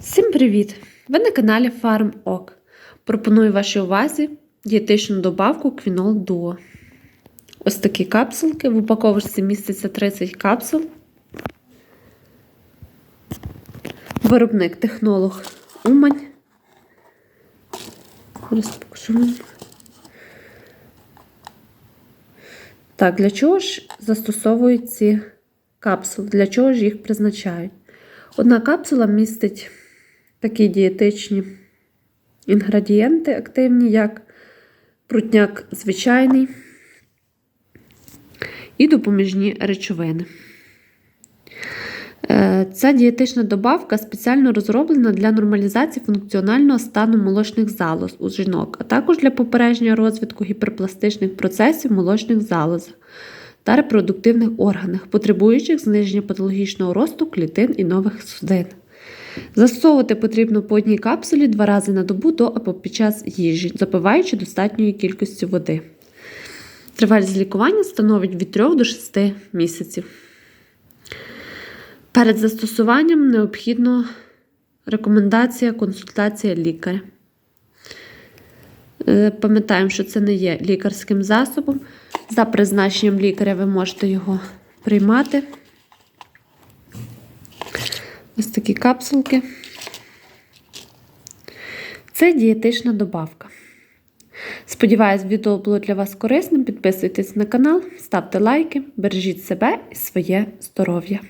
Всім привіт! Ви на каналі FarmOk. Пропоную вашій увазі дієтичну добавку Quinol Duo. Ось такі капсулки. В упаковочці міститься 30 капсул. Виробник технолог Умань. Розпокажу. Так, для чого ж застосовують ці капсули? Для чого ж їх призначають? Одна капсула містить такі дієтичні інгредієнти активні, як прутняк звичайний і допоміжні речовини. Е, Ця дієтична добавка спеціально розроблена для нормалізації функціонального стану молочних залоз у жінок, а також для попередження розвитку гіперпластичних процесів молочних залозах та репродуктивних органах, потребуючих зниження патологічного росту клітин і нових судин. Застосовувати потрібно по одній капсулі два рази на добу до або під час їжі, запиваючи достатньою кількістю води. Тривалість лікування становить від 3 до 6 місяців. Перед застосуванням необхідно рекомендація, консультація лікаря. Е, Пам'ятаємо, що це не є лікарським засобом. За призначенням лікаря ви можете його приймати. Ось такі капсулки. Це дієтична добавка. Сподіваюсь, відео було для вас корисним. Підписуйтесь на канал, ставте лайки, бережіть себе і своє здоров'я.